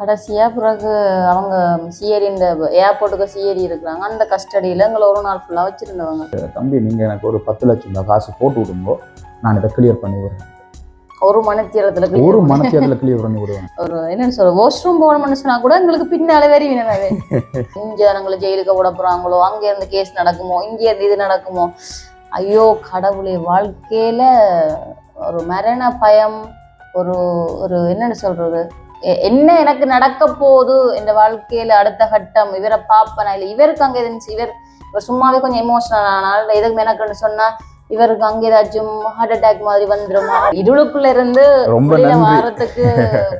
கடைசியா பிறகு அவங்க சிஏரி இந்த ஏர்போர்ட்டுக்கு சிஏரி இருக்கிறாங்க. அந்த கஸ்டடியில எங்களை ஒரு நாள் ஃபுல்லா வச்சிருந்தவங்க. தம்பி நீங்கள் எனக்கு ஒரு பத்து லட்சம் ரூபாய் காசு போட்டு விடுங்கோ. நான் இதை கிளியர் பண்ணி விடுறேன். ஒரு மணித்திரத்துல ஒரு மனத்தியத்தில் கிளியர் பண்ணி விடுவேன். ஒரு என்னன்னு சொல்ற வாஷ்ரூம் போகணும்னு சொன்னா கூட எங்களுக்கு பின்னால வெறி வினவே இங்க நாங்களை ஜெயிலுக்கு விட போறாங்களோ அங்க இருந்து கேஸ் நடக்குமோ இங்க இருந்து இது நடக்குமோ. ஐயோ கடவுளே வாழ்க்கையில ஒரு மரண பயம் ஒரு ஒரு என்னன்னு சொல்றது? எ- என்ன எனக்கு நடக்க போகுது இந்த வாழ்க்கையில அடுத்த கட்டம்? இவரை பாப்பனா இல்ல இவருக்கு அங்க இருந்துச்சு இவர் இவர் சும்மாவே கொஞ்சம் எமோஷனல் ஆனால் எதுக்கு எனக்குன்னு சொன்னா இவருக்கு அங்க ஏதாச்சும் ஹார்ட் அட்டாக் மாதிரி வந்துருமா? இருளுக்குள்ள இருந்து வாரத்துக்கு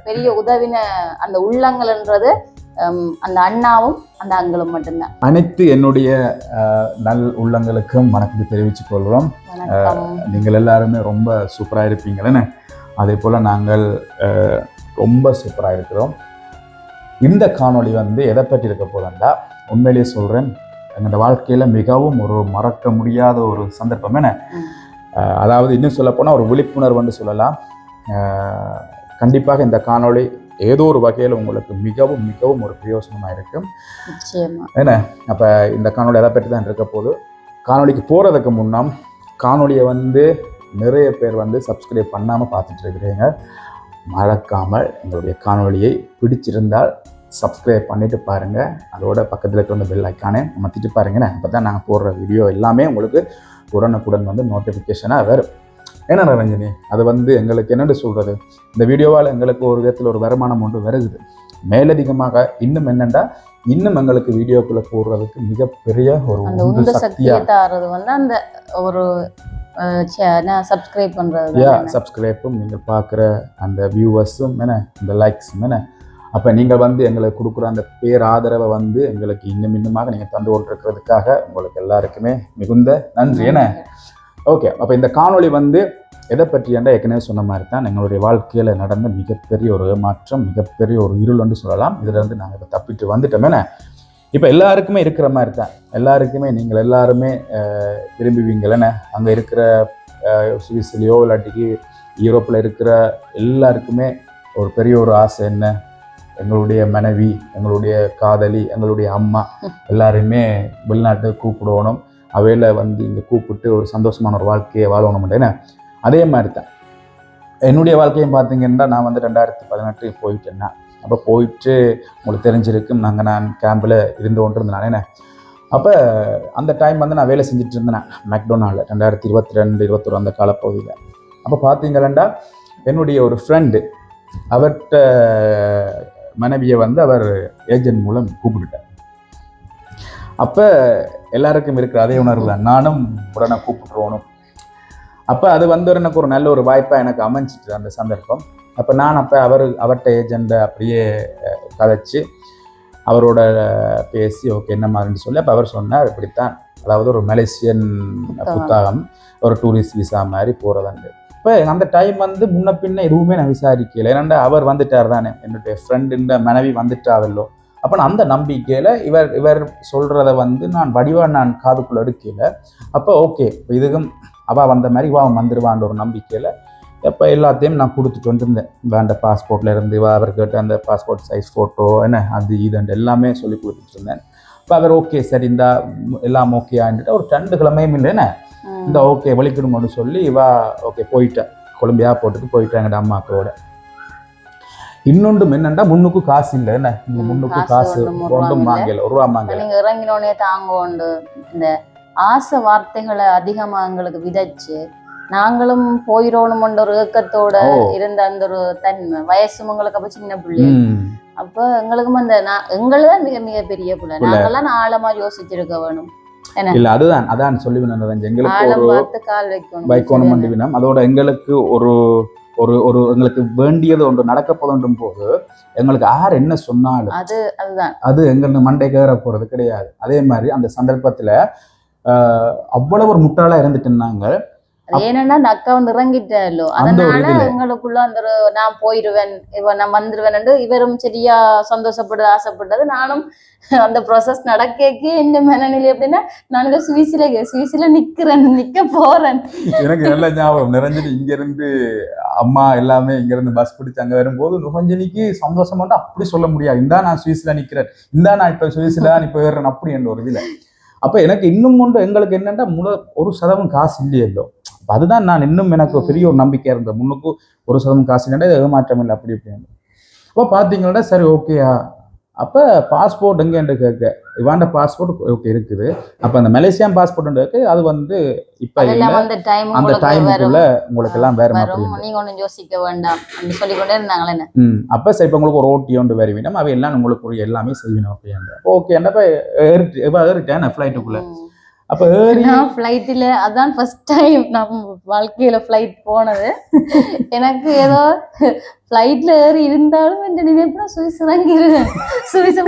பெரிய உதவின அந்த உள்ளங்கள்ன்றது அந்த அண்ணாவும் அந்த அங்களும் மட்டும்தான். அனைத்து என்னுடைய நல் உள்ளங்களுக்கும் வணக்கத்தை தெரிவித்துக் கொள்கிறோம். நீங்கள் எல்லாருமே ரொம்ப சூப்பராக இருப்பீங்களேன்னு. அதே போல் நாங்கள் ரொம்ப சூப்பராக இருக்கிறோம். இந்த காணொளி வந்து எதை பற்றி இருக்க போதண்டா உண்மையிலேயே சொல்கிறேன் எங்களோட வாழ்க்கையில் மிகவும் ஒரு மறக்க முடியாத ஒரு சந்தர்ப்பம் என்ன? அதாவது இன்னும் சொல்லப்போனால் ஒரு விழிப்புணர்வுன்னு சொல்லலாம். கண்டிப்பாக இந்த காணொளி ஏதோ ஒரு வகையில் உங்களுக்கு மிகவும் மிகவும் ஒரு பிரயோசனமாக இருக்கும். நிச்சயமா. அப்போ இந்த காணொளி எதை பற்றி தான் இருக்க போகுது? காணொளிக்கு போகிறதுக்கு முன்னாம் காணொளியை வந்து நிறைய பேர் வந்து சப்ஸ்கிரைப் பண்ணாமல் பார்த்துட்டு இருக்கிறீங்க. மறக்காமல் எங்களுடைய காணொளியை பிடிச்சிருந்தால் சப்ஸ்கிரைப் பண்ணிட்டு பாருங்கள் அதோட பக்கத்தில் இருக்கிற அந்த பெல் ஐக்கானே மத்திட்டு பாருங்கண்ணே. அப்போ தான் நாங்கள் போடுற வீடியோ எல்லாமே உங்களுக்கு உடனுக்குடன் வந்து நோட்டிஃபிகேஷனாக வரும். என்ன ரஞ்சனி அது வந்து எங்களுக்கு என்னென்னு சொல்கிறது இந்த வீடியோவால் எங்களுக்கு ஒரு விதத்தில் ஒரு வருமானம் ஒன்று வருகுது. மேலதிகமாக இன்னும் என்னென்னா இன்னும் எங்களுக்கு வீடியோக்குள்ளே போடுறதுக்கு மிகப்பெரிய ஒரு சக்தியாக வந்து அந்த ஒரு சப்ஸ்கிரைப் பண்றது யா. சப்ஸ்கிரைப்பும் நீங்கள் பார்க்குற அந்த வியூவர்ஸும் என்ன இந்த லைக்ஸும் என்ன. அப்போ நீங்கள் வந்து எங்களுக்கு கொடுக்குற அந்த பேர் ஆதரவை வந்து எங்களுக்கு இன்னும் இன்னுமாக நீங்கள் தந்து கொண்டிருக்கிறதுக்காக உங்களுக்கு எல்லாருக்குமே மிகுந்த நன்றி என்ன. ஓகே அப்போ இந்த காணொளி வந்து எதை பற்றி என்றால் ஏற்கனவே சொன்ன மாதிரி தான் எங்களுடைய வாழ்க்கையில் நடந்த மிகப்பெரிய ஒரு ஏமாற்றம் மிகப்பெரிய ஒரு இருள்னு சொல்லலாம். இதிலிருந்து நாங்கள் இப்போ தப்பிட்டு வந்துட்டோம் என்ன. இப்போ எல்லாருக்குமே இருக்கிற மாதிரி தான் எல்லாருக்குமே நீங்கள் எல்லாருமே விரும்புவீங்களேன்னு அங்கே இருக்கிற சுவிஸ்லேயோ இல்லாட்டிக்கு யூரோப்பில் இருக்கிற எல்லாருக்குமே ஒரு பெரிய ஒரு ஆசை என்ன? எங்களுடைய மனைவி எங்களுடைய காதலி எங்களுடைய அம்மா எல்லாருமே வெளிநாட்டை கூப்பிடணும். அவையில் வந்து இங்கே கூப்பிட்டு ஒரு சந்தோஷமான ஒரு வாழ்க்கையை வாழணும் என்ன? அதே மாதிரி தான் என்னுடைய வாழ்க்கையும் பார்த்தீங்கன்னா நான் வந்து ரெண்டாயிரத்தி பதினெட்டு போயிட்டேன்னா அப்போ போயிட்டு உங்களுக்கு தெரிஞ்சிருக்கும். நாங்கள் நான் கேம்பில் இருந்து கொண்டு இருந்தேன் என்ன? அப்போ அந்த டைம் வந்து நான் வேலை செஞ்சுட்டு இருந்தேன். மெக்டொனால்டில் ரெண்டாயிரத்தி இருபத்தி ரெண்டு இருபத்தொரு அந்த காலப்பகுதியில். அப்போ பார்த்தீங்களா என்னுடைய ஒரு ஃப்ரெண்டு அவர்கிட்ட மனைவியை வந்து அவர் ஏஜென்ட் மூலம் கூப்பிட்டுட்டார். அப்போ எல்லாருக்கும் இருக்கிற அதே உணர்வு தான் நானும் உடனே கூப்பிட்டுருவணும் அப்போ அது வந்து எனக்கு ஒரு நல்ல ஒரு வாய்ப்பாக எனக்கு அமைஞ்சிட்டு அந்த சந்தர்ப்பம். அப்போ நான் அப்போ அவர் அவர்கிட்ட ஏஜெண்ட்டை அப்படியே கதைச்சு அவரோட பேசி ஓகே என்ன மாதிரின்னு சொல்லி அப்போ அவர் சொன்னார் இப்படித்தான். அதாவது ஒரு மலேசியன் புத்தகம். ஒரு டூரிஸ்ட் விசா மாதிரி போகிறதாண்டு இப்போ அந்த டைம் வந்து முன்ன பின்ன எதுவுமே நான் விசாரிக்கல. ஏன்னா அவர் வந்துட்டார் தானே. என்னுடைய ஃப்ரெண்டுன்ற மனைவி வந்துட்டாவல்லோ. அப்போ நான் அந்த நம்பிக்கையில் இவர் இவர் சொல்கிறத வந்து நான் வடிவாக நான் காதுக்குள்ள எடுக்கல. அப்போ ஓகே இதுக்கும் அவள் வந்த மாதிரி இவ அவன் வந்துடுவான்ற ஒரு நம்பிக்கையில் எப்போ எல்லாத்தையும் நான் கொடுத்துட்டு வந்துருந்தேன். வேண்ட பாஸ்போர்ட்ல இருந்து இவ அவர் கேட்ட அந்த பாஸ்போர்ட் சைஸ் ஃபோட்டோ என்ன அது இதுன்ட்டு எல்லாமே சொல்லி கொடுத்துட்டு இருந்தேன். இப்போ அவர் ஓகே சரி இந்த எல்லாம் ஓகே ஒரு ரெண்டு கிழமையும் இல்லை என்ன? ம். இந்த ஓகே வலிக்கணும்னு சொல்லி இவா ஓகே போயிட்டேன் கொலம்பியா போட்டுட்டு போயிட்டாங்கடா அம்மாக்களோட. இன்னொன்றும் என்னண்டா முன்னுக்கு காசு இல்லை என்ன? ம், முன்னுக்கு காசு ஒன்றும் ரூபா வாங்கல ஒரு ரூபா வாங்கல. இறங்கினோடனே தாங்க இந்த ஆசை வார்த்தைகளை அதிகமா எங்களுக்கு விதைச்சு நாங்களும் போயிரோணும்ன்ற ஒரு ஏக்கத்தோட. இருந்த அந்த ஒரு தன்மை. வயசும் உங்களுக்கு அப்ப சின்ன பிள்ளை. அப்ப எங்களுக்கும் அந்த நான் எங்களுதான் மிக மிக பெரிய பிள்ளை. நாங்கெல்லாம் ஆழமா யோசிச்சிருக்க வேணும். இல்ல அதுதான் அதான் சொல்லி எங்களுக்கு கால் வைக்கணும். அதோட எங்களுக்கு ஒரு ஒரு ஒரு எங்களுக்கு வேண்டியது ஒன்று நடக்க போதுன்றும் போது எங்களுக்கு யார் என்ன சொன்னாலும் அது அதுதான். அது எங்களுக்கு மண்டை கேற போறது கிடையாது. அதே மாதிரி அந்த சந்தர்ப்பத்துல அவ்வளவு ஒரு முட்டாளா இருந்துட்டு அது ஏன்னா அந்த அக்கா வந்து இறங்கிட்டாலோ அதனால. எங்களுக்குள்ள அந்த நான் போயிருவேன் இவ நான் வந்துருவேன் இவரும் சரியா சந்தோஷப்படு ஆசைப்பட்டது. நானும் அந்த ப்ராசஸ் நடக்கே இந்த மனநிலை எப்படின்னா நான் இதை சுவிஸ்ல சுவிஸ்ல நிக்கிறேன் நிக்க போறேன். எனக்கு நல்ல ஞாபகம். நிறைஞ்சிட்டு இங்க இருந்து அம்மா எல்லாமே இங்க இருந்து பஸ் பிடிச்சு அங்க வரும்போது நுகஞ்சனிக்கு சந்தோஷமாட்டா அப்படி சொல்ல முடியாது. இந்தா நான் சுவிஸ்ல நிக்கிறேன். இந்தா நான் இப்ப சுவிஸ்ல தான் இப்ப ஏறுறேன் அப்படி என்ற ஒரு இதுல. அப்ப எனக்கு இன்னும் ஒன்று எங்களுக்கு என்னன்னா முழு ஒரு சதவீதம் காசு அப்ப அதுதான் நான் இன்னும் எனக்கு பெரிய ஒரு நம்பிக்கை இருந்தது முன்னுக்கு ஒரு சதவீதம் காசு இல்லைன்னா ஏமாற்றம் இல்லை அப்படி இப்படின்னு. அப்போ பார்த்தீங்கன்னா சரி ஓகேயா அப்போ பாஸ்போர்ட் எங்கேன்னு கேட்க இவாண்ட பாஸ்போர்ட் ஓகே இருக்குது. அப்போ அந்த மலேசியன் பாஸ்போர்ட் இருக்கு அது வந்து இப்போ அந்த டைம் உங்களுக்கு டைமுக்குள்ள வரும். உங்களுக்கு எல்லாம் வேற மாதிரி நீங்க ஒண்ணும் யோசிக்க வேண்டாம். அப்படின்னு சொல்லிக்கொண்டே இருந்தாங்களே ம். அப்போ சரி இப்போ உங்களுக்கு ஒரு ஓட்டி ஒன்று வருவினம் அவை எல்லாம் உங்களுக்கு எல்லாமே அப்படின்ற ஓகே ஏறிட்டு இப்போ ஏறிட்டேன் ஃப்ளைட்டுக்குள்ள. அப்போ நான் ஃப்ளைட்டில் அதான் ஃபர்ஸ்ட் டைம் நான் வாழ்க்கையில ஃப்ளைட் போனது. எனக்கு ஏதோ ஃப்ளைட்ல ஏறி இருந்தாலும் இந்த நினைப்புனா சுவிஸ் இறங்கிடுவேன் சுவிஸ்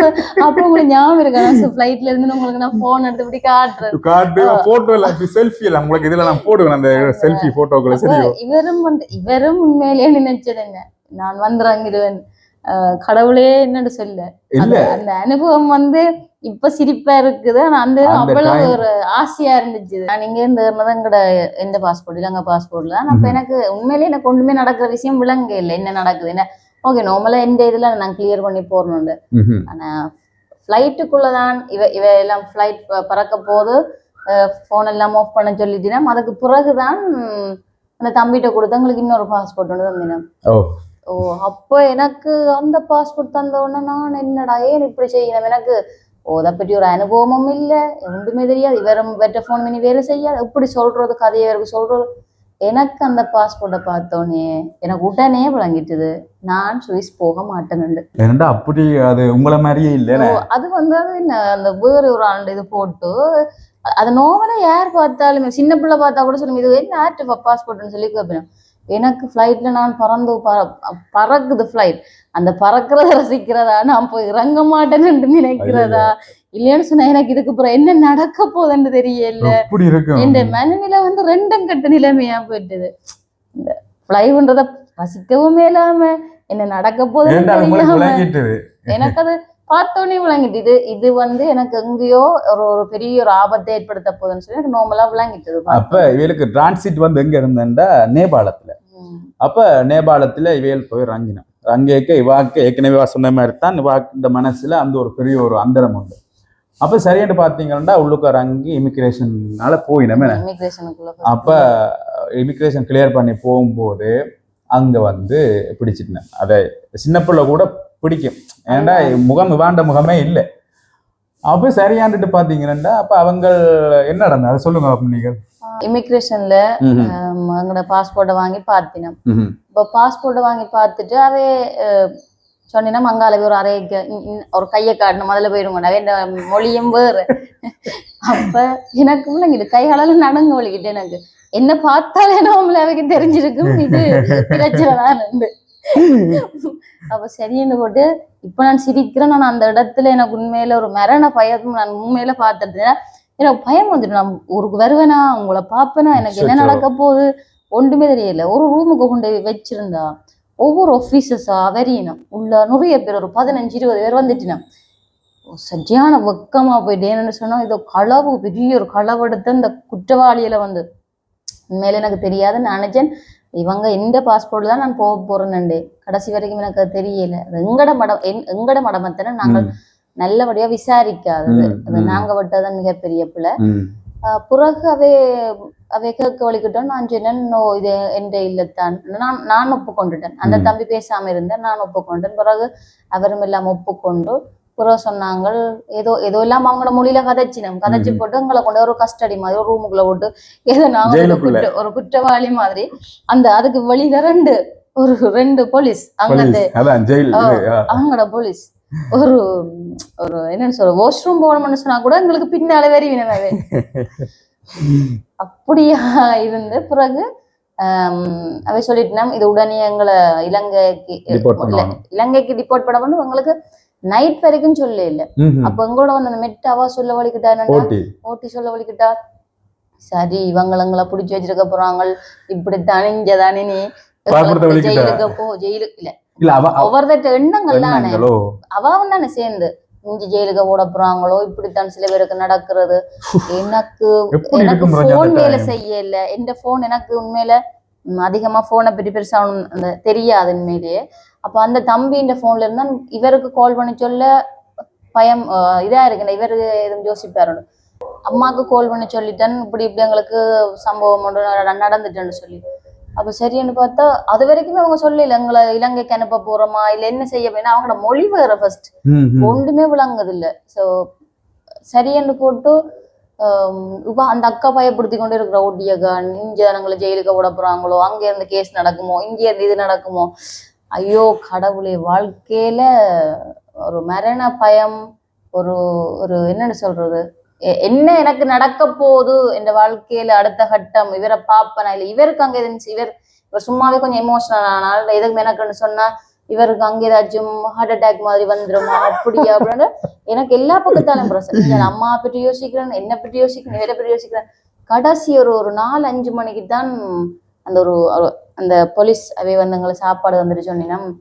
அப்போ உங்களுக்கு ஞாபகம் இருக்கா? நான் ஃப்ளைட்ல இருந்து உங்களுக்கு நான் போன் எடுத்து இப்படி காட்டுறேன் காட்டு போட்டோ இல்லை செல்ஃபி இல்லை. உங்களுக்கு இதில் நான் போடுவேன் அந்த செல்ஃபி போட்டோக்களை அப்ப சரியோ? இவரும் வந்து இவரும் உண்மையிலேயே நினைச்சது என்ன நான் வந்து இறங்கிடுவேன் கடவுளே என்னன்னு சொல்ல. அந்த அனுபவம் வந்து இப்ப சிரிப்பா இருக்குது. ஆனா அந்த அவ்வளவு ஒரு ஆசையா இருந்துச்சு. நான் இங்க இருந்து எந்த பாஸ்போர்ட் இலங்கை பாஸ்போர்ட்ல அப்ப ம்ஹும். எனக்கு உண்மையிலேயே எனக்கு ஒண்ணுமே நடக்கிற விஷயம் விளங்க இல்லை. என்ன நடக்குது என்ன? ஓகே நார்மலா எந்த இதுல நான் கிளியர் பண்ணி போறணுண்டு. ஆனா ஃப்ளைட்டுக்குள்ளதான் இவ இவ எல்லாம் ஃப்ளைட் பறக்க போது ஃபோன் எல்லாம் ஆஃப் பண்ண சொல்லிட்டினா அதுக்கு பிறகுதான் அந்த தம்பிகிட்ட கொடுத்து எங்களுக்கு இன்னொரு பாஸ்போர்ட் ஒன்று தந்தினம் ஓ. அப்போ எனக்கு அந்த பாஸ்போர்ட் தந்த உடனே நான் என்னடா ஏன் இப்படி செய்யணும்? எனக்கு அதை பற்றி ஒரு அனுபவமும் இல்லை ஒன்றுமே தெரியாது இவரும் வெட்ட ஃபோன் பண்ணி வேலை செய்யாது இப்படி சொல்றது கதையை இவருக்கு சொல்றது எனக்கு அந்த பாஸ்போர்ட்டை பார்த்தோன்னே எனக்கு உடனே விளங்கிட்டுது நான் சுவிஸ் போக மாட்டேன்னு ஏன்டா அப்படி அது உங்களை மாதிரியே இல்லைன்னு ஓ, அது வந்து அது என்ன அந்த வேற ஒரு ஆண்டு இது போட்டு அது நோவலா யார் பார்த்தாலுமே சின்ன பிள்ளை பார்த்தா கூட சொல்லுங்க இது என்ன ஆர்ட் பாஸ்போர்ட்னு சொல்லி கேட்பேன் எனக்கு ஃப்ளைட்ல நான் பறந்து பற- பறக்குது ஃப்ளைட் அந்த பறக்கிறத ரசிக்கிறதா? நான் போய் இறங்க மாட்டேன்னு நினைக்கிறதா? இல்லைன்னு சொன்னா எனக்கு இதுக்கு அப்புறம் என்ன நடக்க போகுதுன்னு தெரியல. என் மனநிலை வந்து ரெண்டும் கட்ட நிலைமையா போயிட்டுது. இந்த ஃப்ளைன்றத ரசிக்கவும் இல்லாம என்ன நடக்க போகுதுன்னு தெரியாம எனக்கு அது பார்த்தோன்னே விளங்கிட்டு இது இது வந்து எனக்கு எங்கேயோ ஒரு ஒரு பெரிய ஒரு ஆபத்தை ஏற்படுத்த போகுதுன்னு சொல்லி எனக்கு நார்மலா விளங்கிட்டது அப்ப இவளுக்கு டிரான்சிட் வந்து எங்க இருந்தேன்டா? நேபாளத்துல. அப்ப நேபாளத்துல இவையல் போய் ரங்கினோம் ரங்கேக்க இவாக்கு ஏற்கனவே சொன்ன மாதிரி தான் இவாக்கு மனசுல அந்த ஒரு பெரிய ஒரு அந்தரம் உண்டு. அப்ப சரியாட்டு பாத்தீங்கன்னா உள்ளுக்க ரங்கி இமிகிரேஷன்னால போயினமே அப்ப இமிகிரேஷன் கிளியர் பண்ணி போகும்போது அங்க வந்து பிடிச்சிட்டேன். அதை சின்ன பிள்ளை கூட பிடிக்கும். ஏன்டா முகம் இவாண்ட முகமே இல்லை. அப்ப சரியாண்டுட்டு பாத்தீங்கன்னா அப்ப அவங்க என்ன நடந்தது? அதை சொல்லுங்க அப்ப நீங்க இமிகிரேஷன்ல. எங்களோட பாஸ்போர்ட்டை வாங்கி பார்த்தினோம். இப்போ பாஸ்போர்ட்டை வாங்கி பார்த்துட்டு அவே சொன்னா மங்கால ஒரு அறைக்கு ஒரு கையை காட்டணும் முதல்ல போயிடுங்க அவே இந்த மொழியும் வேறு. அப்ப எனக்கு பிள்ளைங்க கைகாலால நடங்க வலிக்கிட்டு எனக்கு. என்ன பார்த்தாலே நம்மள அவைக்கு தெரிஞ்சிருக்கும். இது பிரச்சனை தான் அப்ப சரின்னு போட்டு இப்ப நான் சிரிக்கிறேன். நான் அந்த இடத்துல எனக்கு உண்மையில ஒரு மரண பயம் நான் உண்மையில பார்த்துட்டு எனக்கு பயம் வந்துட்டு நான் ஊருக்கு வருவேனா? உங்களை பார்ப்பேனா? எனக்கு என்ன. நடக்க போகுது? ஒன்றுமே தெரியல. ஒரு ரூமுக்கு கொண்டு வச்சிருந்தா ஒவ்வொரு ஆஃபீஸஸா வரையினோம் உள்ள நிறைய பேர் ஒரு பதினஞ்சு இருபது பேர் வந்துட்டினோம் சரியான வெக்கமா போயிட்டு. என்னன்னு சொன்னா இதோ களவு பெரிய ஒரு களவு எடுத்து இந்த குற்றவாளியில வந்து உண்மையில எனக்கு தெரியாது நான் நினைச்சேன். இவங்க இந்த பாஸ்போர்ட் தான் நான் போக போறேன்னு கடைசி வரைக்கும் எனக்கு அது தெரியல. எங்கட மடம் எங்கட மடமத்தனை நாங்கள். நல்லபடியா விசாரிக்காதது. அது. நாங்க விட்டதான் மிகப்பெரிய பிள்ளை பிறகு அவே அவை கேட்க வலிக்கிட்டோம் நான் சொன்னேன் நோ இது என்ற இல்லத்தான் நான் நான் ஒப்புக்கொண்டுட்டேன். அந்த. தம்பி பேசாம இருந்தேன். நான் ஒப்புக்கொண்டேன். பிறகு அவரும் எல்லாம் ஒப்புக்கொண்டு பிறகு சொன்னாங்க ஏதோ ஏதோ எல்லாம் அவங்களோட மொழியில கதைச்சினோம் கதைச்சு. போட்டு எங்களை கொண்டு ஒரு கஸ்டடி மாதிரி ஒரு ரூமுக்குள்ள போட்டு ஏதோ நாங்க ஒரு ஜெயிலுக்குள்ள. குற்ற- ஒரு குற்றவாளி மாதிரி அந்த அதுக்கு வெளியில ரெண்டு ஒரு ரெண்டு போலீஸ் அங்க. அவங்களோட போலீஸ் ஒரு ஒரு என்னன்னு சொல்ற வாஷ்ரூம் போகணும்னு சொன்னா கூட எங்களுக்கு பின்னால வெறி வினவே அப்படியா இருந்து பிறகு அவை சொல்லிட்டோம் இது உடனே எங்களை இலங்கைக்கு. இலங்கைக்கு டிபோர்ட் பண்ண வந்து உங்களுக்கு நைட் வரைக்கும் சொல்ல இல்ல. அப்ப எங்களோட வந்து அந்த மெட் அவா சொல்ல வலிக்கிட்டா ஓட்டி. சொல்ல வலிக்கிட்டா சரி இவங்களங்களை பிடிச்சி வச்சிருக்க போறாங்க இப்படித்தானே இங்கதானே நீ. ஜெயிலுக்கு போ ஜெயிலு இல்ல. இல்ல எண்ணங்கள் தானே. அவாவும் தானே சேர்ந்து இஞ்சி ஜெயிலுக்கு ஓட போறாங்களோ இப்படித்தான் சில பேருக்கு நடக்கிறது. எனக்கு எனக்கு போன் வேலை time? செய்யல. எந்த போன் எனக்கு உண்மையில அதிகமா போனை பற்றி பெருசா அந்த தெரியாது உண்மையிலேயே. அப்ப அந்த தம்பி இந்த போன்ல இருந்தா இவருக்கு கால் பண்ணி சொல்ல பயம் அஹ், இதா இருக்கு இவரு எதுவும் யோசிப்பாரு. அம்மாக்கு கால் பண்ணி சொல்லிட்டேன். இப்படி இப்படி எங்களுக்கு சம்பவம் ஒன்று நட- நடந்துட்டேன்னு சொல்லி. அப்ப சரின்னு பார்த்தா அது வரைக்குமே அவங்க சொல்லல எங்களை இலங்கைக்கு அனுப்ப போறோமா இல்ல என்ன செய்ய போறோம் அவங்களோட மொழி வேற ஃபர்ஸ்ட். ஒன்றுமே விளங்குது இல்ல சோ சரியன்னு போட்டு இப்ப அந்த அக்கா பயப்படுத்தி கொண்டு இருக்கிற ஒட்டியகான் இங்க நாங்களை ஜெயிலுக்கு விட போறாங்களோ? அங்க இருந்து கேஸ் நடக்குமோ? இங்க இருந்து இது நடக்குமோ? ஐயோ கடவுளே வாழ்க்கையில ஒரு மரண பயம் ஒரு ஒரு என்னன்னு சொல்றது? என்ன எனக்கு நடக்க போகுது என் வாழ்க்கையில அடுத்த கட்டம் இவரை பாப்பனா இல்ல இவருக்கு அங்க இருந்துச்சு. இவர் இவர் சும்மாவே கொஞ்சம் எமோஷனல் ஆனால் எதுக்கு எனக்குன்னு சொன்னா இவருக்கு அங்க ஏதாச்சும் ஹார்ட் அட்டாக் மாதிரி வந்துருமா? அப்படியா? அப்படின்னு எனக்கு எல்லா பக்கத்தாலும் பிரச்சனை நான் அம்மா பற்றி யோசிக்கிறேன் என்ன பற்றி யோசிக்கிறேன் இவரை பற்றி யோசிக்கிறேன். கடைசி ஒரு ஒரு நாலு அஞ்சு மணிக்கு தான் அந்த ஒரு அந்த போலீஸ் அவை வந்து எங்களை சாப்பாடு வந்துட்டு சொன்னீங்கன்னா "ம்,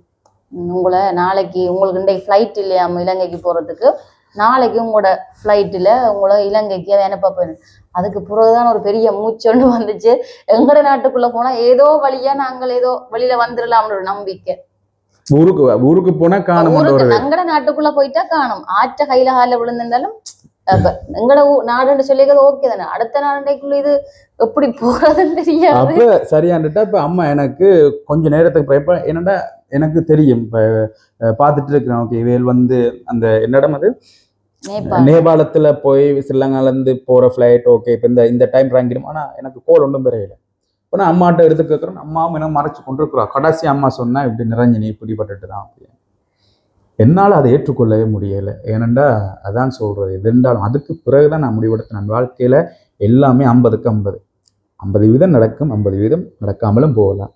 உங்களை நாளைக்கு உங்களுக்கு இன்றைக்கு ஃப்ளைட் இல்லையாம இலங்கைக்கு போறதுக்கு? நாளைக்கு உங்களோட ஃப்ளைட்டில் உங்களை இலங்கைக்கு அனுப்ப போயிடும் அதுக்கு பிறகுதான் ஒரு பெரிய மூச்சு ஒன்று வந்துச்சு. எங்கட நாட்டுக்குள்ள போனா ஏதோ வழியா நாங்கள் ஏதோ வெளியில வந்துடலாம்னு ஒரு நம்பிக்கை. ஊருக்கு ஊருக்கு போனா காணும் நாட்டுக்குள்ள போயிட்டா காணும். ஆற்ற கையில கால விழுந்திருந்தாலும் ஊ- நாடுன்னு சொல்லிக்கிறது ஓகே தானே அடுத்த நாடுக்குள்ள இது எப்படி போறதுன்னு தெரியாது அப்ப சரியாண்டுட்டா இப்ப அம்மா எனக்கு கொஞ்ச நேரத்துக்கு அப்புறம் இப்ப என்னடா எனக்கு தெரியும் இப்ப அஹ், பார்த்துட்டு இருக்கிறேன் ஓகே இவையில் வந்து அந்த என்னிடம் அது நேபாள் நேபாளத்துல போய் ஸ்ரீலங்கால இருந்து போற ஃபிளைட் ஓகே இப்ப இந்த இந்த டைம் இறங்கிடும் ஆனா எனக்கு கோல் ஒன்றும் பெறையில இப்போ நான் அம்மாட்ட எடுத்து கேட்குறேன் அம்மாவும் என்ன மறைச்சு கொண்டு இருக்கிறா கடைசி அம்மா சொன்னா இப்படி நிரஞ்சனி இப்படிப்பட்டுட்டு தான் அப்படின்னு என்னால் அதை ஏற்றுக்கொள்ளவே முடியலை. ஏனெண்டா அதான் சொல்கிறது எது இருந்தாலும் அதுக்கு பிறகுதான் நான் முடிவெடுத்தேன். வாழ்க்கையில் எல்லாமே ஐம்பதுக்கு ஐம்பது. ஐம்பது வீதம் நடக்கும் ஐம்பது வீதம் நடக்காமலும் போகலாம்.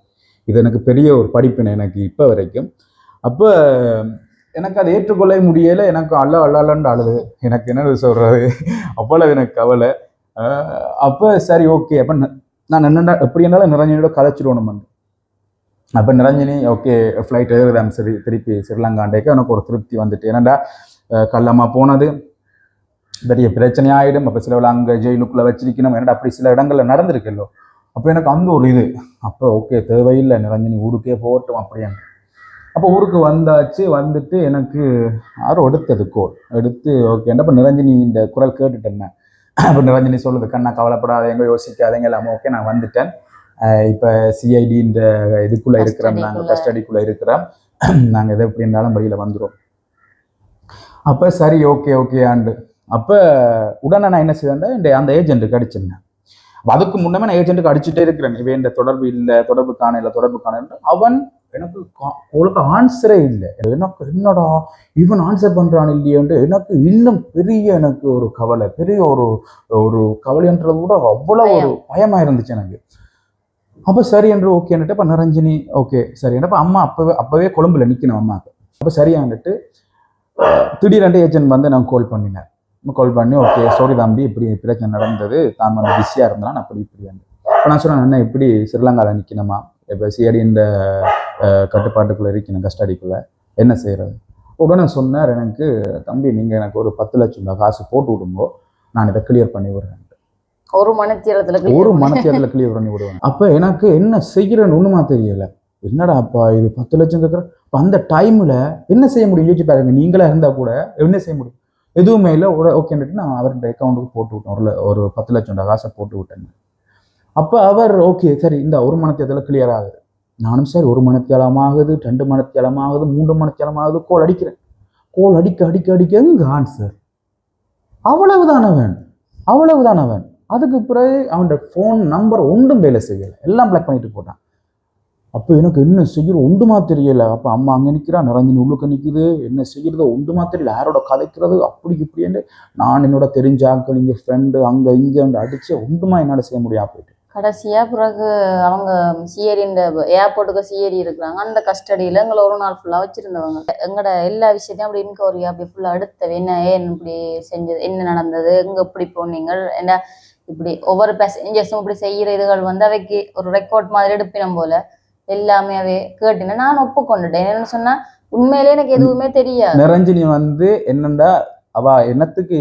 இது எனக்கு பெரிய ஒரு படிப்பினை எனக்கு இப்போ வரைக்கும். அப்போ எனக்கு அதை ஏற்றுக்கொள்ளவே முடியலை. எனக்கு அல்ல அல்ல அழுது. எனக்கு என்ன சொல்கிறது அவ்வளவு எனக்கு கவலை. அப்போ சரி ஓகே. அப்போ நான் என்னென்ன எப்படி இருந்தாலும் நிரஞ்சனியோட கதைச்சிடுவோம் அப்போ நிரஞ்சினி ஓகே ஃப்ளைட் ஏறுதாம் சரி திருப்பி ஸ்ரீலங்காண்டேக்கு எனக்கு ஒரு திருப்தி வந்துட்டு. ஏன்னாடா கள்ளமாக போனது? பெரிய பிரச்சனை ஆகிடும் அப்போ சில அங்கே ஜெயிலுக்குள்ளே வச்சிருக்கணும். என்னடா அப்படி சில இடங்களில் நடந்திருக்கல்லோ? அப்போ எனக்கு அந்த ஒரு இது. அப்போ ஓகே தேவையில்லை. நிரஞ்சனி ஊருக்கே போகட்டும் அப்படியே. அப்போ ஊருக்கு வந்தாச்சு வந்துட்டு எனக்கு யாரும் எடுத்தது கோல் எடுத்து ஓகே அப்போ நிரஞ்சனி இந்த குரல் கேட்டுட்டேன் அப்போ நிரஞ்சனி சொல்லுது கண்ணா கவலைப்படாதேங்க யோசிக்காதேங்க எல்லாம் ஓகே நான் வந்துட்டேன். இப்போ சிஐடி இந்த இதுக்குள்ள இருக்கிறோம். நாங்கள். கஸ்டடிக்குள்ள இருக்கிறோம். நாங்கள் எது எப்படி இருந்தாலும் வழியில் வந்துடும் அப்போ சரி ஓகே ஓகே ஆண்டு அப்போ உடனே நான் என்ன செய்தேன் அந்த ஏஜென்ட்டுக்கு அடிச்சிருந்தேன் அதுக்கு முன்னமே நான் ஏஜென்ட்டுக்கு அடிச்சுட்டே இருக்கிறேன். இவன் இந்த தொடர்பு இல்லை தொடர்பு இல்லை தொடர்பு காண இல்லை. அவன் எனக்கு கா- ஒழுங்கா ஆன்சரே இல்லை. எனக்கு என்னடா இவன் ஆன்சர் பண்றான் இல்லையேன்ட்டு எனக்கு இன்னும் பெரிய எனக்கு ஒரு கவலை பெரிய ஒரு ஒரு கவலைன்றதை விட அவ்வளவு ஒரு பயமா இருந்துச்சு எனக்கு. அப்போ சரி என்று ஓகேன்னுட்டு அப்போ நிரஞ்சனி ஓகே சரி. அப்போ அம்மா அப்போவே அப்போவே கொழும்புல நிற்கணும் அம்மாவுக்கு அப்போ சரியான்னுட்டு திடீரென்று ஏஜென்ட் வந்து நான் கால் பண்ணினேன். கால் பண்ணி ஓகே சாரி தம்பி இப்படி பிரச்சனை நடந்தது. தான் வந்து பிஸியாக இருந்தான் அப்படி இப்படி இப்போ நான் சொன்னேன் என்ன இப்படி ஸ்ரீலங்காவில் நிற்கணுமா இப்போ சிஐடி இந்த கட்டுப்பாட்டுக்குள்ளே இருக்கணும் கஸ்டடிக்குள்ளே. என்ன செய்கிறது உடனே சொன்னார் எனக்கு தம்பி நீங்கள் எனக்கு ஒரு பத்து லட்சம் ரூபாய் காசு போட்டு விடுங்கோ. நான் இதை கிளியர் பண்ணி விடுறேன். ஒரு மணித்தீரத்துல ஒரு மனத்தியத்தில் கிளியர் பண்ணி விடுவேன் அப்போ எனக்கு என்ன செய்கிறேன்னு ஒண்ணுமா தெரியல. என்னடா அப்பா இது பத்து லட்சம் கேட்குறேன் அப்போ அந்த டைமில் என்ன செய்ய முடியும்? யோசிச்சு பாருங்க நீங்களா இருந்தால் கூட என்ன செய்ய முடியும்? எதுவுமே இல்லை. ஒரு ஓகேன்ட்டு நான் அவருடைய அக்கௌண்ட்டுக்கு போட்டு விட்டேன். ஒரு ஒரு பத்து லட்சம் காசை போட்டு விட்டேன். அப்போ அவர் ஓகே சரி இந்த ஒரு மனத்தியத்தில் கிளியர் ஆகுது. நானும் சரி ஒரு மனத்தியாலம் ஆகுது ரெண்டு மனத்தியாலம் ஆகுது மூன்று மனத்தியாலம் ஆகுது கோல் அடிக்கிறேன். கோல் அடிக்க அடிக்க அடிக்க எங்க ஆன்சர் அவ்வளவுதான் அவன். அவ்வளவுதான் அவன். அதுக்கு பிறகு அவனோட ஃபோன் நம்பர் ஒன்றும் வேலை செய்யலை. எல்லாம் பிளாக் பண்ணிட்டு போட்டான். அப்போ எனக்கு என்ன செய்யறது? ஒன்றுமா தெரியல. அப்போ அம்மா அங்கே நிற்கிறா நிறஞ்சின் உள்ளுக்க நிற்குது. என்ன செய்யறது? ஒன்றுமா தெரியல. யாரோட கதைக்கிறது? அப்படி இப்படின்னு நான் என்னோட தெரிஞ்ச ஆக்கள் இங்கே ஃப்ரெண்டு அங்கே இங்கே அடிச்சு ஒன்றுமா என்னால் செய்ய முடியாது போயிட்டு. கடைசியாக பிறகு அவங்க சிஏரி ஏர்போர்ட்டுக்கு சிஏரி இருக்கிறாங்க. அந்த கஸ்டடியில் எங்களை ஒரு நாள் ஃபுல்லாக வச்சுருந்தவங்க. எங்கட எல்லா விஷயத்தையும் அப்படி இன்கொயரி அப்படி ஃபுல்லாக அடுத்த என்ன ஏன் இப்படி செஞ்சது? என்ன நடந்தது? எங்கே இப்படி போனீங்க? என்ன இப்படி ஒவ்வொரு பேசஞ்சர்ஸும் இப்படி செய்யற இதுகள் வந்து அவைக்கு ஒரு ரெக்கார்ட் மாதிரி எடுப்பினம் போல எல்லாமே அவை கேட்டின. நான் ஒப்புக்கொண்டுட்டேன். என்னன்னு சொன்னா உண்மையிலே எனக்கு எதுவுமே தெரியாது. நிரஞ்சினி வந்து என்னண்டா அவ என்னத்துக்கு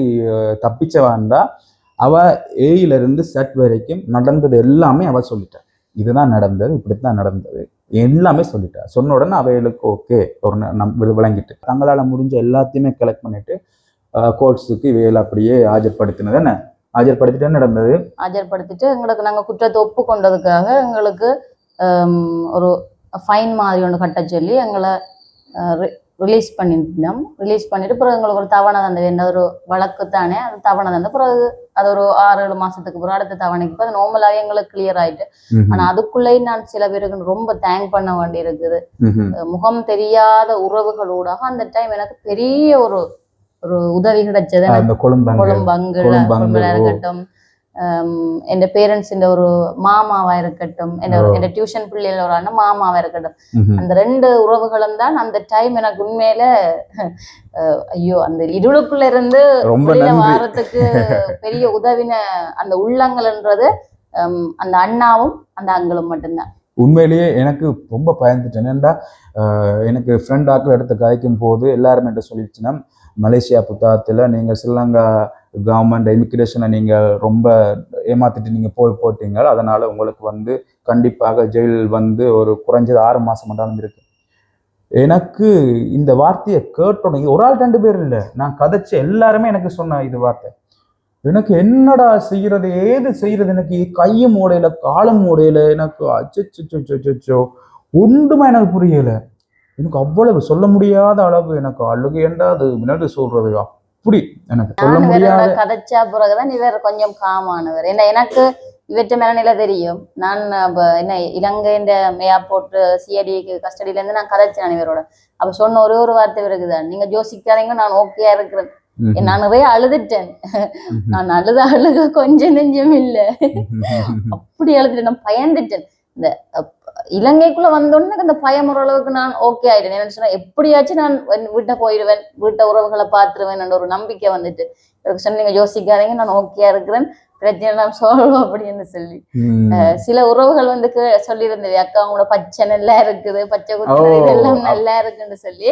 தப்பிச்சவான்டா அவ ஏயில இருந்து செட் வரைக்கும் நடந்தது எல்லாமே அவ சொல்லிட்டா. இதுதான் நடந்தது இப்படித்தான் நடந்தது. எல்லாமே சொல்லிட்டா. சொன்ன உடனே அவைகளுக்கு ஓகே ஒரு ந- நம் விளங்கிட்டு. தங்களால் முடிஞ்ச எல்லாத்தையுமே கலெக்ட் பண்ணிட்டு கோர்ட்ஸுக்கு இவைகள் அப்படியே ஆஜர்படுத்தினது என்ன? ஆஜர்படுத்திட்டு நடந்தது. ஆஜர்படுத்திட்டு எங்களுக்கு நாங்க குற்றத்தை ஒப்புக்கொண்டதுக்காக எங்களுக்கு ஹம், ஒரு ஃபைன் மாதிரி ஒன்று கட்ட சொல்லி எங்களை ரிலீஸ் பண்ணிட்டோம் ரிலீஸ் பண்ணிட்டு பிறகு எங்களுக்கு ஒரு தவணை தந்தது. என்ன ஒரு வழக்கு தானே? அது தவணை தந்து பிறகு அது ஒரு ஆறு ஏழு மாசத்துக்கு பிறகு அடுத்த தவணைக்கு பிறகு நார்மலாகவே எங்களுக்கு கிளியர் ஆயிட்டு. ஆனா அதுக்குள்ளேயும் நான் சில பேருக்கு ரொம்ப தேங்க் பண்ண வேண்டி இருக்குது. முகம் தெரியாத உறவுகளூடாக அந்த டைம் எனக்கு பெரிய ஒரு ஒரு உதவி கிடைச்சது எனக்கு அந்த கொழும்பு கொழும்பங்குல கொழும்பங்குல, கொழும்புல ஓ. இருக்கட்டும் என் பேரண்ட்ஸ் இந்த ஒரு மாமாவா இருக்கட்டும் என் டியூஷன் பிள்ளைகள் ஒரு அண்ணன் மாமாவா இருக்கட்டும். அந்த ரெண்டு உறவுகளும் தான் அந்த டைம் எனக்கு உண்மையில ஐயோ அந்த இருளுக்குள்ள இருந்து வாரத்துக்கு பெரிய உதவின அந்த உள்ளங்கள்ன்றது அந்த அண்ணாவும் அந்த அங்களும் மட்டும்தான் உண்மையிலேயே எனக்கு ரொம்ப பயந்துட்டேன். ஏன்டா எனக்கு ஃப்ரெண்ட் ஆக்கள் எடுத்து காய்க்கும் போது எல்லாருமே என்ன சொல்லிடுச்சுன்னா மலேசியா புத்தகத்தில் நீங்கள் ஸ்ரீலங்கா கவர்மெண்ட் இமிக்ரேஷனை நீங்கள் ரொம்ப ஏமாத்திட்டு நீங்கள் போய் போட்டீங்க. அதனால் உங்களுக்கு வந்து கண்டிப்பாக ஜெயில் வந்து ஒரு குறைஞ்சது ஆறு மாதம் மட்டும் இருக்கு. எனக்கு இந்த வார்த்தையை கேட்டோன்னே ஒரு ஆள் ரெண்டு பேர் இல்லை. நான் கதைச்ச எல்லாருமே எனக்கு சொன்ன இது வார்த்தை. எனக்கு என்னடா செய்யறது ஏது செய்யறது? எனக்கு கையும் ஓடையில காலும் மூடையில எனக்கு அச்சோ ஒன்றுமே எனக்கு புரியலை. எனக்கு அவ்வளவு சொல்ல முடியாத அளவு எனக்கு அழுகைண்டா அது முன்னாடி சொல்றது. அப்படி எனக்கு சொல்ல முடியாத கதைச்சா பிறகுதான் இவர் கொஞ்சம் காமானவர் என்ன எனக்கு இவற்ற மேலநில தெரியும். நான் என்ன இலங்கைன்ற ஏர்போர்ட் சிஐடி கஸ்டடியில இருந்து நான் கதைச்சேன் இவரோட. அப்ப சொன்ன ஒரே ஒரு வார்த்தை இருக்குதான் நீங்க யோசிக்காதீங்க நான் ஓகேயா இருக்கிறேன். நான் நிறைய அழுதுட்டேன். நான் அழுத அழுக கொஞ்சம் நெஞ்சம் இல்ல. அப்படி அழுதுட்டேன். நான் பயந்துட்டேன். இந்த இலங்கைக்குள்ள வந்தோடனே எனக்கு அந்த பயம் ஓரளவுக்கு நான் ஓகே ஆயிட்டேன் என்ன சொன்னா எப்படியாச்சும் நான் வீட்டை போயிடுவேன் வீட்டை உறவுகளை பார்த்துருவேன் ஒரு நம்பிக்கை வந்துட்டு. எனக்கு சொன்னீங்க யோசிக்காதீங்க நான் ஓகேயா இருக்கிறேன். பிரச்சனை எல்லாம் சால்வ் அப்படின்னு சொல்லி. சில உறவுகள் வந்து சொல்லியிருந்தது அக்கா உங்களோட பச்சை நல்லா இருக்குது பச்சை குத்துறது ஓ. இதெல்லாம் நல்லா இருக்குன்னு சொல்லி.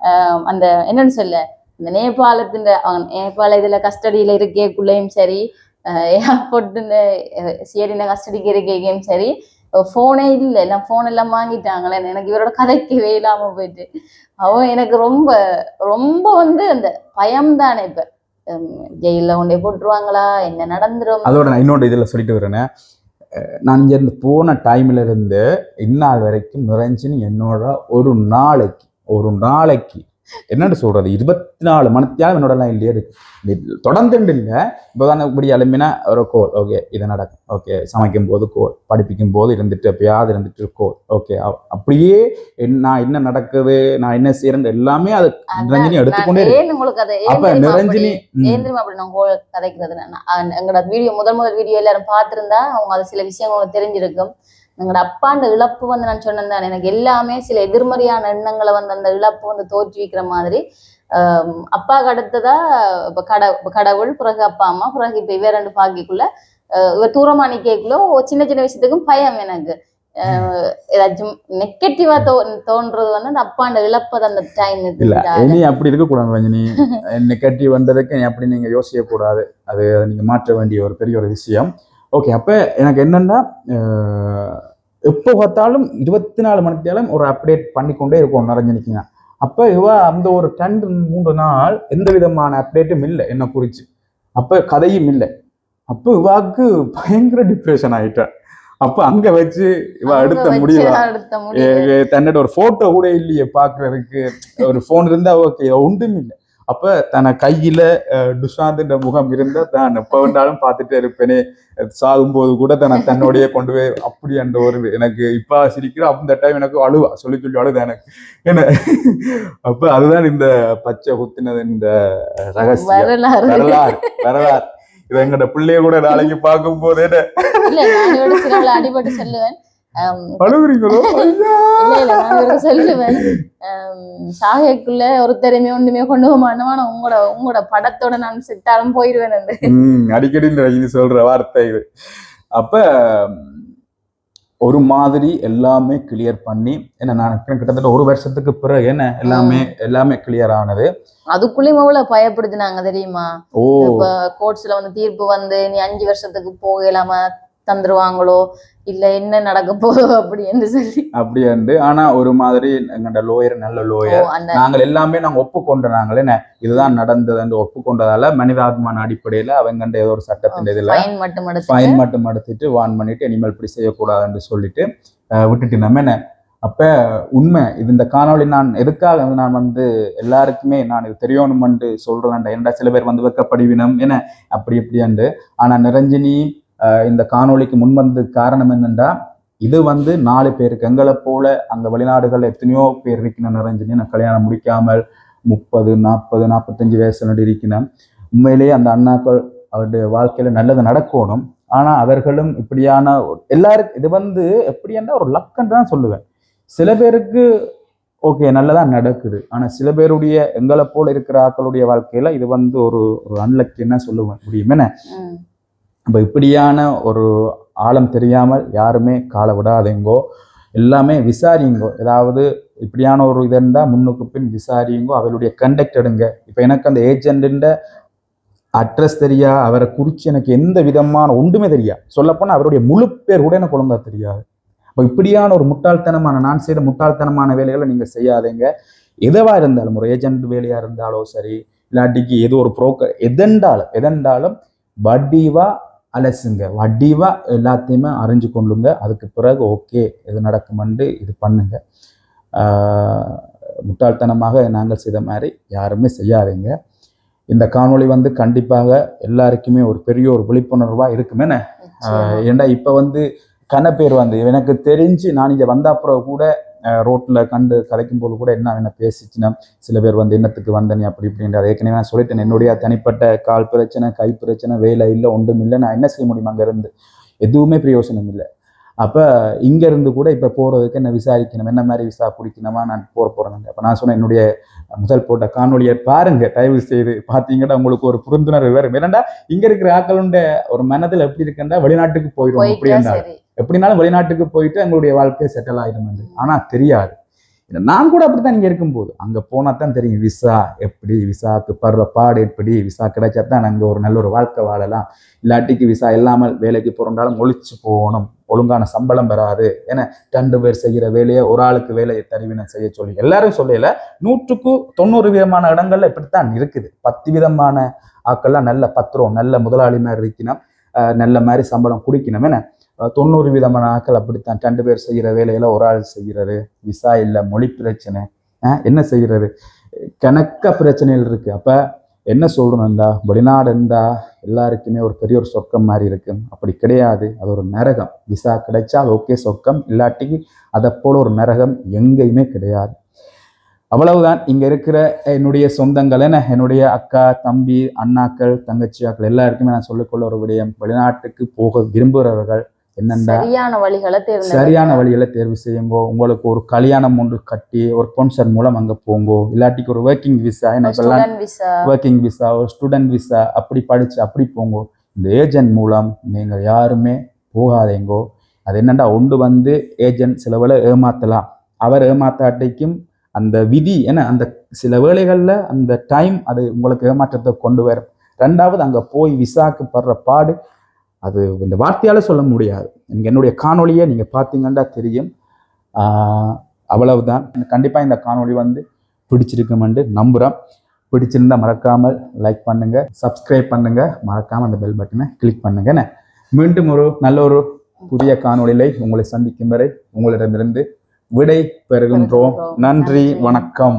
அஹ் அந்த என்னன்னு சொல்ல இந்த நேபாளத்தின் நேபாள இதுல கஸ்டடியில இருக்கேக்குள்ளேயும் சரி ஏர்போர்ட் சியரின கஸ்டடிக்கு இருக்கேயும் சரி ஃபோனே இல்லை. எல்லாம் ஃபோன் எல்லாம் வாங்கிட்டாங்களே. எனக்கு இவரோட கதைக்கவே இல்லாம போயிட்டு. அவன் எனக்கு ரொம்ப ரொம்ப வந்து அந்த பயம் தானே இப்ப. ஹம், கொண்டே போட்டுருவாங்களா? என்ன நடந்துரும்? அதோட நான் இன்னொரு இதில் சொல்லிட்டு வரேனே. நான் இங்கேருந்து போன டைம்ல இருந்து இந்நாள் வரைக்கும் நிறைஞ்சின்னு என்னோட ஒரு நாளைக்கு ஒரு நாளைக்கு என்னன்னு சொல்றது? இருபத்தி நாலு மணித்தியாலும் என்னோட எல்லாம் இல்லையே இருக்கு. தொடர்ந்துண்டு இல்லை இப்போ தான் இப்படி எழுப்பினா ஒரு கோல் ஓகே இது நடக்கும். ஓகே சமைக்கும் போது கோல் படிப்பிக்கும் போது இருந்துட்டு எப்பயாவது இருந்துட்டு கோல் ஓகே அப்படியே என்ன நான் என்ன நடக்குது நான் என்ன செய்யறேன் எல்லாமே அது நிரஞ்சினி எடுத்துக்கொண்டே அப்ப நிரஞ்சினி கதைக்கிறது? எங்களோட வீடியோ முதல் முதல் வீடியோ எல்லாரும் பார்த்திருந்தா அவங்க அது சில விஷயங்கள் தெரிஞ்சிருக்கும். எங்களோட அப்பாண்ட இழப்பு வந்து நான் சொன்னேன் தானே எனக்கு எல்லாமே சில எதிர்மறையான எண்ணங்களை வந்து அந்த இழப்பு வந்து தோற்றுவிக்கிற மாதிரி. ஆஹ் அப்பாவுக்கு அடுத்ததா இப்ப கட கடவுள் பிறகு அப்பா அம்மா பிறகு இப்ப இவ ரெண்டு பாக்கிக்குள்ள ஆஹ் இவ தூரமா நிக்கக்குள்ள சின்ன சின்ன விஷயத்துக்கும் பயம் எனக்கு. ஏதாச்சும் நெகட்டிவா தோ தோன்றது வந்து அந்த அப்பாண்ட இழப்பது அந்த டைம் இல்ல இனி அப்படி இருக்கக்கூடாது ரஞ்சினி. நெகட்டிவ் வந்ததுக்கு அப்படி நீங்க யோசிக்க கூடாது. அது நீங்க மாற்ற வேண்டிய ஒரு பெரிய ஒரு விஷயம். ஓகே அப்ப எனக்கு என்னன்னா எப்போ பார்த்தாலும் இருபத்தி நாலு மணித்தாலும் ஒரு அப்டேட் பண்ணிக்கொண்டே இருக்கும் ரஞ்சனிக்குங்க அப்ப இவ அந்த ஒரு ரெண்டு மூன்று நாள் எந்த விதமான அப்டேட்டும் இல்லை என்ன குறிச்சு. அப்ப கதையும் இல்லை. அப்போ இவாக்கு பயங்கர டிப்ரெஷன் ஆயிட்டா. அப்ப அங்க வச்சு இவ அடுத்த முடிவு? ஏ, தன்னோட ஒரு போட்டோ கூட இல்லையே பாக்குறதுக்கு ஒரு போன் இருந்தா ஓகே ஒன்றும் இல்லை. அப்ப தன கையில அஹ், துஷாந்தின் முகம் இருந்தா தான் எப்ப வேண்டாலும் பார்த்துட்டே இருப்பேனே. சாகும்போது கூட தன்னை தன்னோடயே கொண்டு போய் அப்படி அந்த ஒரு எனக்கு இப்ப சிரிக்கிற அந்த டைம் எனக்கு அழுவா. சொல்லி சொல்லி அழுதா எனக்கு. என்ன? அப்ப அதுதான் இந்த பச்சை குத்தினது இந்த ரகசியம். வரலாறு. வரலாறு. இதை எங்கட பிள்ளைய கூட நாளைக்கு பார்க்கும் போதே அடிபட்டு சொல்லுவேன். நான் சொல்லுவேன். ஆம், சாகைக்குள்ள ஒருத்தருமே ஒண்ணுமே கொண்டு போக மாட்டோம். ஆனா உங்களோட உங்களோட படத்தோட நான் செட்டாலும் போயிருவேன் அடிக்கடி இந்த சொல்ற வார்த்தை இது. அப்ப ஒரு மாதிரி எல்லாமே கிளியர் பண்ணி என்ன நான் கிட்டத்தட்ட ஒரு வருஷத்துக்கு பிறகு என்ன எல்லாமே எல்லாமே கிளியர் ஆனது. அதுக்குள்ளேயும் எவ்வளவு பயப்படுத்தினாங்க தெரியுமா? கோர்ட்ஸ்ல வந்து தீர்ப்பு வந்து நீ அஞ்சு வருஷத்துக்கு போக இல்லாம தந்துருவாங்களோ? இல்ல என்ன நடக்க போகுது அப்படின்னு சொல்லி. அப்படியாண்டு ஆனா ஒரு மாதிரி எங்கள்ட லோயர் நல்ல லோயர் நாங்கள் எல்லாமே நாங்க ஒப்புக்கொண்ட நாங்கள் என்ன இதுதான் நடந்தது என்று ஒப்புக்கொண்டதால மனிதாபிமான அடிப்படையில அவங்க ஏதோ ஒரு சட்டத்தின் இதுல ஃபைன் மட்டும் ஃபைன் மட்டும் எடுத்துட்டு வான் பண்ணிட்டு இனிமேல் இப்படி செய்யக்கூடாதுன்னு சொல்லிட்டு விட்டுட்டு நம்ம என்ன அப்ப உண்மை இது இந்த காணொளி நான் எதுக்காக வந்து நான் வந்து எல்லாருக்குமே நான் இது தெரியணுமென்று சொல்றேன்டா ஏன்டா சில பேர் வந்து வெக்கப்படுவினம் என்ன அப்படி இப்படியாண்டு ஆனா நிரஞ்சினி இந்த காணொளிக்கு முன்வந்தது காரணம் என்னென்றா இது வந்து நாலு பேருக்கு எங்களை போல அந்த வெளிநாடுகள் எத்தனையோ பேர் இருக்கணும் நிரஞ்சினி. நான் கல்யாணம் முடிக்காமல் முப்பது நாற்பது நாற்பத்தஞ்சு வயசு இருக்கணும் உண்மையிலேயே அந்த அண்ணாக்கள் அவருடைய வாழ்க்கையில நல்லது நடக்கணும். ஆனா அவர்களும் இப்படியான எல்லாருக்கும் இது வந்து எப்படின்னா ஒரு லக்கன் தான் சொல்லுவேன். சில பேருக்கு ஓகே நல்லதா நடக்குது. ஆனா சில பேருடைய எங்களை போல இருக்கிற ஆக்களுடைய வாழ்க்கையில இது வந்து ஒரு ஒரு அன்லக்கின்னு சொல்லுவேன். முடியும் என்ன? ம். இப்போ இப்படியான ஒரு ஆழம் தெரியாமல் யாருமே காலை விடாதேங்கோ எல்லாமே விசாரியுங்கோ ஏதாவது இப்படியான ஒரு இது இருந்தால் முன்னுக்கு பின் விசாரியுங்கோ அவருடைய கண்டக்ட் எடுங்க. இப்போ எனக்கு அந்த ஏஜென்ட்டுன்ற அட்ரஸ் தெரியா? அவரை குறித்து எனக்கு எந்த விதமான ஒன்றுமே தெரியா? சொல்லப்போனால் அவருடைய முழு பேர் கூட எனக்கு ஒழுங்காக தெரியாது. அப்போ இப்படியான ஒரு முட்டாள்தனமான நான் செய்கிற முட்டாள்தனமான வேலைகளை நீங்கள் செய்யாதீங்க. எதுவாக இருந்தாலும் ஒரு ஏஜென்ட் வேலையாக இருந்தாலும் சரி இல்லாட்டிக்கு ஏதோ ஒரு புரோக்கர் எதென்றாலும் எதென்றாலும் வட்டிவா அலசுங்க. வட்டிவா எல்லாத்தையுமே அறிஞ்சு கொள்ளுங்க. அதுக்கு பிறகு ஓகே இது நடக்குமென்று இது பண்ணுங்க. முட்டாள்தனமாக நாங்கள் செய்த மாதிரி யாருமே செய்யாதீங்க. இந்த காணொளி வந்து கண்டிப்பாக எல்லாருக்குமே ஒரு பெரிய ஒரு விழிப்புணர்வாக இருக்குமே நிச்சயமா. ஏன்டா இப்போ வந்து கன பேர் வந்து எனக்கு தெரிஞ்சு நான் இங்கே வந்த அப்புறம் கூட ரோட்டில் கண்டு கதைக்கும் போது கூட என்ன என்ன பேசிச்சுன்னா சில பேர் வந்து என்னத்துக்கு வந்த நீ அப்படி இப்படின்ற ஏற்கனவே நான் சொல்லிட்டேன் என்னுடைய தனிப்பட்ட கால் பிரச்சனை கை பிரச்சனை வேலை இல்லை ஒன்றும் இல்லை நான் என்ன செய்ய முடியும் அங்கே இருந்து எதுவுமே பிரயோசனம் இல்லை. அப்போ இங்க இருந்து கூட இப்போ போகிறதுக்கு என்ன விசாரிக்கணும்? என்ன மாதிரி விசா பிடிக்கணுமா? நான் போற போகிறேன் அப்போ நான் சொன்னேன் என்னுடைய முதல் போட்ட காணொலியை பாருங்க. தயவு செய்து பார்த்தீங்கன்னா உங்களுக்கு ஒரு புரிந்துணர்வு வேறு வேறண்டா இங்க இருக்கிற ஆக்களுடைய ஒரு மனதில் எப்படி இருக்குன்னா வெளிநாட்டுக்கு போயிடும் அப்படின்னா எப்படினாலும் வெளிநாட்டுக்கு போயிட்டு எங்களுடைய வாழ்க்கையை செட்டில் ஆயிடும் ஆனால் தெரியாது. நான் கூட அப்படித்தான் நீங்க இருக்கும்போது. அங்க போனா தான் தெரியும் விசா எப்படி விசாக்கு படுற பாடு எப்படி விசா கிடைச்சா தான் அங்க ஒரு நல்ல ஒரு வாழ்க்கை வாழலாம். இல்லாட்டிக்கு விசா இல்லாமல் வேலைக்கு போறோம்னாலும் ஒழிச்சு போகணும். ஒழுங்கான சம்பளம் பெறாது. ஏன்னா ரெண்டு பேர் செய்கிற வேலையை ஒரு ஆளுக்கு வேலையை தருவினை செய்ய சொல்லி எல்லாரும் சொல்லல. நூற்றுக்கு தொண்ணூறு விதமான இடங்கள்ல இப்படித்தான் இருக்குது. பத்து விதமான ஆக்கள்லாம் நல்ல பத்திரம் நல்ல முதலாளி மாதிரி இருக்கணும் நல்ல மாதிரி சம்பளம் குடிக்கணும். என்ன தொண்ணூறு விதமான ஆட்கள் அப்படித்தான். ரெண்டு பேர் செய்கிற வேலையில் ஒரு ஆள் செய்கிறது. விசா இல்லை மொழி பிரச்சனை. என்ன செய்கிறது? கணக்க பிரச்சனைகள் இருக்குது அப்போ என்ன சொல்றோம்டா வெளிநாடு இருந்தா எல்லாருக்குமே ஒரு பெரிய ஒரு சொர்க்கம் மாதிரி இருக்கு. அப்படி கிடையாது. அது ஒரு நரகம். விசா கிடைச்சா அது ஓகே சொர்க்கம். இல்லாட்டி அதை போல் ஒரு நரகம் எங்கேயுமே கிடையாது. அவ்வளவுதான். இங்கே இருக்கிற என்னுடைய சொந்தங்கள் என்ன? என்னுடைய அக்கா தம்பி அண்ணாக்கள் தங்கச்சியாக்கள் எல்லாருக்குமே நான் சொல்லிக்கொள்ள ஒரு விடயம். வெளிநாட்டுக்கு போக விரும்புகிறவர்கள் என்னண்டா சரியான வழிகளை தேர்ந்தெடுங்க. சரியான வழியில தேர்வு செய்யுங்கோ. உங்களுக்கு ஒரு கல்யாணம் ஒன்று கட்டி ஒரு ஸ்பான்சர் மூலம் அங்க போங்கோ. இல்லாட்டிக்கு ஒரு working visa visa working visa ஒரு ஸ்டூடெண்ட் விசா அப்படி படிச்சு அப்படி போங்கோ. இந்த ஏஜென்ட் மூலம் நீங்க யாருமே போகாதீங்கோ. அது என்னண்டா ஒன்று வந்து ஏஜென்ட் சில வேளை ஏமாத்தலாம். அவர் ஏமாத்தாட்டிக்கும் அந்த விதி என்ன அந்த சில வேளைகளில் அந்த டைம் அது உங்களுக்கு ஏமாற்றத்தை கொண்டு வரும். ரெண்டாவது அங்கே போய் விசாக்கு படுற பாடு அது இந்த வார்த்தையால சொல்ல முடியாது. நீங்க என்னுடைய காணொளியை நீங்க பார்த்தீங்கன்னா தெரியும். அவ்வளவுதான். கண்டிப்பா இந்த காணொளி வந்து பிடிச்சிருக்குமென்று நம்புறோம். பிடிச்சிருந்தா மறக்காமல் லைக் பண்ணுங்க சப்ஸ்கிரைப் பண்ணுங்க. மறக்காம அந்த பெல் பட்டனை கிளிக் பண்ணுங்க. என்ன? மீண்டும் ஒரு நல்ல ஒரு புதிய காணொளியை உங்களை சந்திக்கும் வரை உங்களிடமிருந்து விடை பெறுகின்றோம். நன்றி. வணக்கம்.